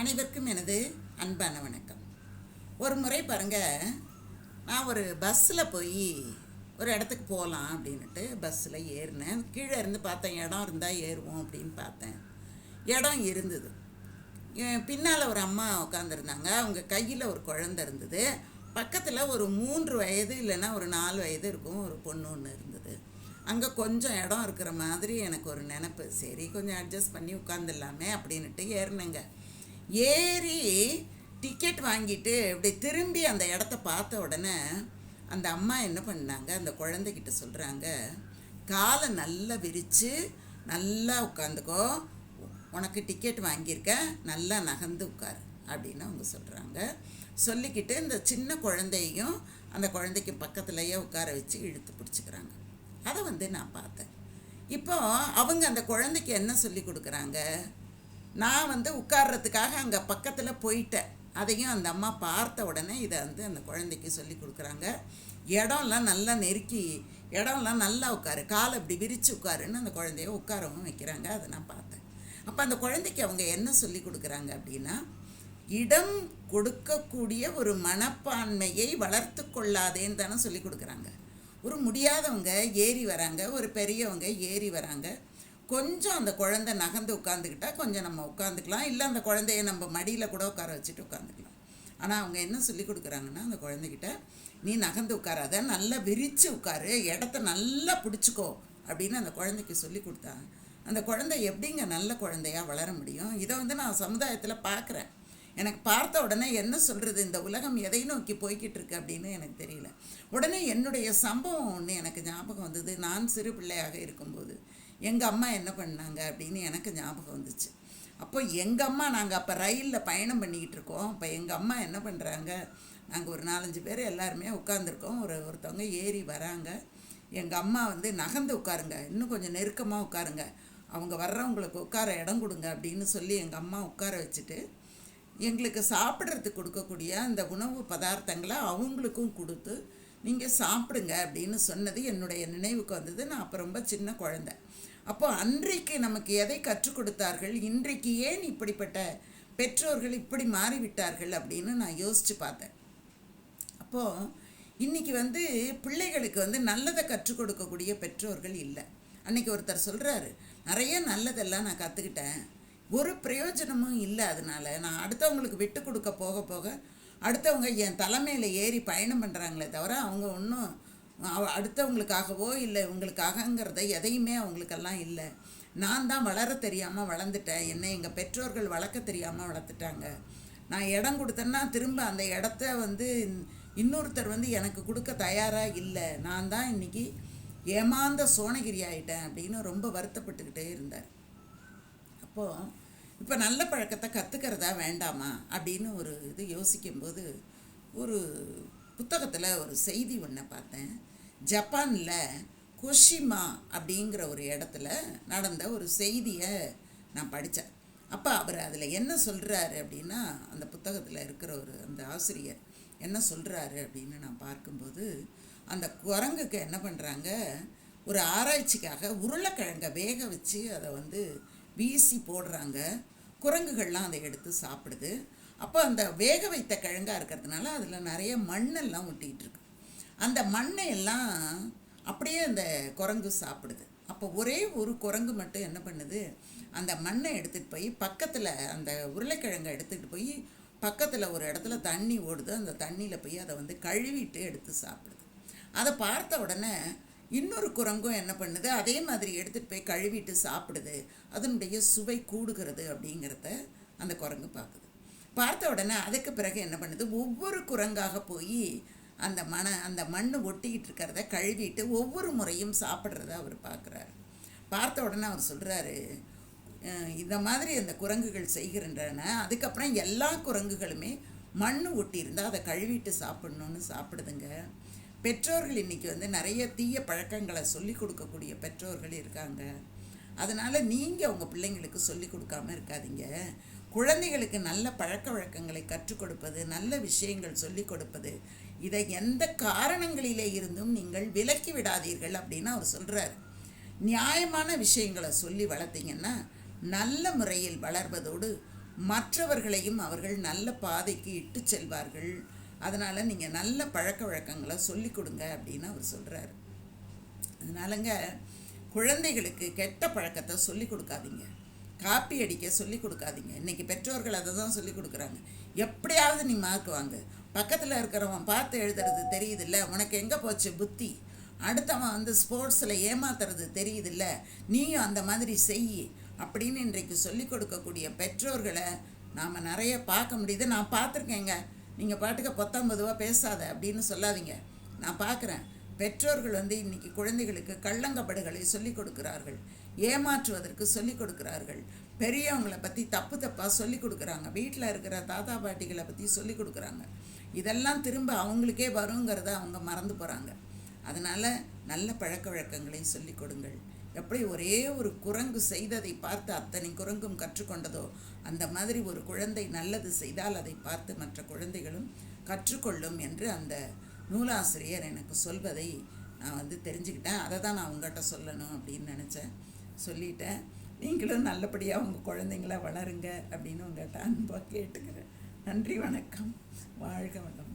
அனைவருக்கும் எனது அன்பான வணக்கம். ஒரு முறை பாருங்கள் நான் ஒரு பஸ்ஸில் போய் ஒரு இடத்துக்கு போகலாம் அப்படின்ட்டு பஸ்ஸில் ஏறினேன். கீழே இருந்து பார்த்தேன் இடம் இருந்தால் ஏறுவோம் அப்படின்னு பார்த்தேன். இடம் இருந்தது. பின்னால் ஒரு அம்மா உட்காந்துருந்தாங்க அவங்க கையில் ஒரு குழந்த இருந்தது. பக்கத்தில் ஒரு மூன்று வயது இல்லைன்னா ஒரு நாலு வயது இருக்கும் ஒரு பொண்ணு ஒன்று இருந்தது. அங்கே கொஞ்சம் இடம் இருக்கிற மாதிரி எனக்கு ஒரு நினப்பு. சரி கொஞ்சம் அட்ஜஸ்ட் பண்ணி உட்காந்துடலாமே அப்படின்ட்டு ஏறினேங்க. ஏறி டிக்கெட் வாங்கிட்டு இப்படி திரும்பி அந்த இடத்த பார்த்த உடனே அந்த அம்மா என்ன பண்ணாங்க? அந்த குழந்தைகிட்ட சொல்கிறாங்க காலை நல்லா விரித்து நல்லா உட்காந்துக்கோ. உனக்கு டிக்கெட் வாங்கியிருக்கேன். நல்லா நகர்ந்து உட்காரு அப்படின்னு அவங்க சொல்கிறாங்க சொல்லிக்கிட்டு இந்த சின்ன குழந்தையும் அந்த குழந்தைக்கு பக்கத்துலேயே உட்கார வச்சு இழுத்து பிடிச்சிக்கிறாங்க. அதை வந்து நான் பார்த்தேன். இப்போ அவங்க அந்த குழந்தைக்கு என்ன சொல்லி கொடுக்குறாங்க? நான் வந்து உட்கார்றதுக்காக அங்கே பக்கத்தில் போயிட்டேன். அதையும் அந்த அம்மா பார்த்த உடனே இதை வந்து அந்த குழந்தைக்கு சொல்லி கொடுக்குறாங்க. இடம்லாம் நல்லா நெருக்கி இடம்லாம் நல்லா உட்காரு. காலை இப்படி விரித்து உட்காருன்னு அந்த குழந்தைய உட்காரவும் வைக்கிறாங்க. அதை நான் பார்த்தேன். அப்போ அந்த குழந்தைக்கு அவங்க என்ன சொல்லி கொடுக்குறாங்க அப்படின்னா இடம் கொடுக்கக்கூடிய ஒரு மனப்பான்மையை வளர்த்து கொள்ளாதேன்னு தானே சொல்லி கொடுக்குறாங்க. ஒரு முடியாதவங்க ஏறி வராங்க. ஒரு பெரியவங்க ஏறி வராங்க. கொஞ்சம் அந்த குழந்தை நகர்ந்து உட்காந்துக்கிட்டா கொஞ்சம் நம்ம உட்காந்துக்கலாம் இல்லை அந்த குழந்தைய நம்ம மடியில் கூட உட்கார வச்சுட்டு உட்காந்துக்கலாம் ஆனால் அவங்க என்ன சொல்லி கொடுக்குறாங்கன்னா அந்த குழந்தைகிட்ட நீ நகர்ந்து உட்காராத நல்லா விரித்து உட்காரு. இடத்த நல்லா பிடிச்சிக்கோ. அப்படின்னு அந்த குழந்தைக்கு சொல்லி கொடுத்தாங்க அந்த குழந்தை எப்படிங்க நல்ல குழந்தையா வளர முடியும்? இதை வந்து நான் சமுதாயத்தில் பார்க்குறேன். எனக்கு பார்த்த உடனே என்ன சொல்கிறது இந்த உலகம் எதை நோக்கி போய்கிட்டு இருக்கு அப்படின்னு எனக்கு தெரியல. உடனே என்னுடைய சம்பவம் ஒன்று எனக்கு ஞாபகம் வந்தது. நான் சிறு பிள்ளையாக இருக்கும்போது. எங்கள் அம்மா என்ன பண்ணாங்க அப்படின்னு எனக்கு ஞாபகம் வந்துச்சு. அப்போ எங்கள் அம்மா நாங்கள் அப்போ ரயிலில் பயணம் பண்ணிக்கிட்டு இருக்கோம். அப்போ எங்கள் அம்மா என்ன பண்ணுறாங்க நாங்கள் ஒரு நாலஞ்சு பேர் எல்லாருமே உட்காந்துருக்கோம் ஒரு ஒருத்தவங்க ஏறி வராங்க. எங்கள் அம்மா வந்து நகர்ந்து உட்காருங்க. இன்னும் கொஞ்சம் நெருக்கமாக உட்காருங்க. அவங்க வர்றவங்களுக்கு உட்கார இடம் கொடுங்க அப்படின்னு சொல்லி எங்கள் அம்மா உட்கார வச்சுட்டு எங்களுக்கு சாப்பிட்றதுக்கு கொடுக்கக்கூடிய அந்த உணவு பதார்த்தங்களை அவங்களுக்கும் கொடுத்து நீங்கள் சாப்பிடுங்க அப்படின்னு சொன்னது என்னுடைய நினைவுக்கு வந்தது. நான் அப்போ ரொம்ப சின்ன குழந்த. அப்போ அன்றைக்கு நமக்கு எதை கற்றுக் கொடுத்தார்கள்? இன்றைக்கு ஏன் இப்படிப்பட்ட பெற்றோர்கள் இப்படி மாறிவிட்டார்கள் அப்படின்னு நான் யோசித்து பார்த்தேன். அப்போது இன்றைக்கி வந்து பிள்ளைகளுக்கு வந்து நல்லதை கற்றுக் கொடுக்கக்கூடிய பெற்றோர்கள் இல்லை. அன்றைக்கி ஒருத்தர் சொல்கிறாரு நிறைய நல்லதெல்லாம் நான் கற்றுக்கிட்டேன் ஒரு பிரயோஜனமும் இல்லை அதனால். நான் அடுத்தவங்களுக்கு விட்டு கொடுக்க போக போக அடுத்தவங்க என் தலைமையில் ஏறி பயணம் பண்ணுறாங்களே தவிர அவங்க ஒன்றும் அடுத்தவங்களுக்காகவோ இல்லை இவங்களுக்காகங்கிறத எதையுமே அவங்களுக்கெல்லாம் இல்லை. நான் தான் வளர தெரியாமல் வளர்ந்துட்டேன். என்னை எங்கள் பெற்றோர்கள் வளர்க்க தெரியாமல் வளர்த்துட்டாங்க. நான் இடம் கொடுத்தேன்னா திரும்ப அந்த இடத்த வந்து இன்னொருத்தர் வந்து எனக்கு கொடுக்க தயாராக இல்லை. நான் தான் இன்றைக்கி ஏமாந்த சோனகிரி ஆகிட்டேன் அப்படின்னு ரொம்ப வருத்தப்பட்டுக்கிட்டே இருந்தார். அப்போது இப்போ நல்ல பழக்கத்தை கற்றுக்கிறதா வேண்டாமா? அப்படின்னு ஒரு இது யோசிக்கும்போது ஒரு புத்தகத்தில் ஒரு செய்தி ஒன்றை பார்த்தேன். ஜப்பானில் கொஷிமா அப்படிங்கிற ஒரு இடத்துல நடந்த ஒரு செய்தியை நான் படித்தேன் அப்போ அவர் அதில் என்ன சொல்கிறாரு அப்படின்னா அந்த புத்தகத்தில் இருக்கிற ஒரு அந்த ஆசிரியர் என்ன சொல்கிறாரு அப்படின்னு நான் பார்க்கும்போது அந்த குரங்குக்கு என்ன பண்ணுறாங்க ஒரு ஆராய்ச்சிக்காக உருளைக்கிழங்கை வேக வச்சு அதை வந்து வீசி போடுறாங்க. குரங்குகள்லாம் அதை எடுத்து சாப்பிடுது. அப்போ அந்த வேக வைத்த கிழங்காக இருக்கிறதுனால அதில் நிறைய மண்ணெல்லாம் ஒட்டிகிட்டு இருக்கு அந்த மண்ணை எல்லாம் அப்படியே அந்த குரங்கு சாப்பிடுது. அப்போ ஒரே ஒரு குரங்கு மட்டும் என்ன பண்ணுது? அந்த மண்ணை எடுத்துகிட்டு போய் பக்கத்தில் அந்த உருளைக்கிழங்கை எடுத்துகிட்டு போய் பக்கத்தில் ஒரு இடத்துல தண்ணி ஓடுது. அந்த தண்ணியில் போய் அதை வந்து கழுவிட்டு எடுத்து சாப்பிடுது. அதை பார்த்த உடனே இன்னொரு குரங்கும் என்ன பண்ணுது? அதே மாதிரி எடுத்துகிட்டு போய் கழுவிட்டு சாப்பிடுது. அதனுடைய சுவை கூடுகிறது அப்படிங்கிறத அந்த குரங்கு பார்க்குது. பார்த்த உடனே அதுக்கு பிறகு என்ன பண்ணுது? ஒவ்வொரு குரங்காக போய் அந்த மன அந்த மண் ஒட்டிக்கிட்டு இருக்கிறத கழுவிட்டு ஒவ்வொரு முறையும் சாப்பிட்றத அவர் பார்க்குறாரு. பார்த்த உடனே அவர் சொல்கிறாரு இந்த மாதிரி அந்த குரங்குகள் செய்கின்றன. அதுக்கப்புறம் எல்லா குரங்குகளுமே மண் ஒட்டியிருந்தால் அதை கழுவிட்டு சாப்பிட்ணுன்னு சாப்பிடுதுங்க. பெற்றோர்கள் இன்றைக்கி வந்து நிறைய தீய பழக்கங்களை சொல்லி கொடுக்கக்கூடிய பெற்றோர்கள் இருக்காங்க. அதனால் நீங்கள் உங்கள் பிள்ளைங்களுக்கு சொல்லி கொடுக்காம இருக்காதீங்க. குழந்தைகளுக்கு நல்ல பழக்க வழக்கங்களை கற்றுக் கொடுப்பது நல்ல விஷயங்கள் சொல்லி கொடுப்பது இதை எந்த காரணங்களிலே இருந்தும் நீங்கள் விலக்கி விடாதீர்கள் அப்படின்னு அவர் சொல்கிறார் நியாயமான விஷயங்களை சொல்லி வளர்த்தீங்கன்னா நல்ல முறையில் வளர்வதோடு மற்றவர்களையும் அவர்கள் நல்ல பாதைக்கு இட்டு செல்வார்கள். அதனால் நீங்கள் நல்ல பழக்க வழக்கங்களை சொல்லிக் கொடுங்க அப்படின்னு அவர் சொல்கிறாரு அதனாலங்க குழந்தைகளுக்கு கெட்ட பழக்கத்தை சொல்லிக் கொடுக்காதீங்க. காப்பி அடிக்க சொல்லி கொடுக்காதீங்க. இன்றைக்கி பெற்றோர்கள் அதை தான் சொல்லிக் கொடுக்குறாங்க. எப்படியாவது நீ மார்க் வாங்க. பக்கத்தில் இருக்கிறவன் பார்த்து எழுதுறது தெரியுதுல்ல உனக்கு எங்கே போச்சு புத்தி? அடுத்தவன் வந்து ஸ்போர்ட்ஸில் ஏமாத்துறது தெரியுதில்ல நீயும் அந்த மாதிரி செய் அப்படின்னு இன்றைக்கு சொல்லிக் கொடுக்கக்கூடிய பெற்றோர்களை நாம் நிறைய பார்க்க முடியுது. நான் பார்த்துருக்கேங்க. நீங்கள் பாட்டுக்கு பத்தொன்பதுவா பேசாத அப்படின்னு சொல்லாதீங்க. நான் பார்க்குறேன் பெற்றோர்கள் வந்து இன்னைக்கு குழந்தைகளுக்கு கள்ளங்கப்படுகளை சொல்லிக் கொடுக்கிறார்கள். ஏமாற்றுவதற்கு சொல்லிக் கொடுக்குறார்கள். பெரியவங்களை பற்றி தப்பு தப்பாக சொல்லிக் கொடுக்குறாங்க. வீட்டில் இருக்கிற தாத்தா பாட்டிகளை பற்றி சொல்லிக் கொடுக்குறாங்க. இதெல்லாம் திரும்ப அவங்களுக்கே வருங்கிறத அவங்க மறந்து போகிறாங்க அதனால் நல்ல பழக்க வழக்கங்களை சொல்லிக் கொடுங்கள். எப்படி ஒரே ஒரு குரங்கு செய்ததை பார்த்து அத்தனை குரங்கும் கற்றுக்கொண்டதோ அந்த மாதிரி ஒரு குழந்தை நல்லது செய்தால் அதை பார்த்து மற்ற குழந்தைகளும் கற்றுக்கொள்ளும் என்று அந்த நூலாசிரியர் எனக்கு சொல்வதை நான் வந்து தெரிஞ்சுக்கிட்டேன். அதை தான் நான் உங்கள்கிட்ட சொல்லணும் அப்படின்னு நினச்சேன். சொல்லிட்டேன். நீங்களும் நல்லபடியாக உங்கள் குழந்தைங்கள வளருங்க அப்படின்னு உங்கள்கிட்ட அன்பாக கேட்டுக்கிறேன். நன்றி வணக்கம். வாழ்க வளம்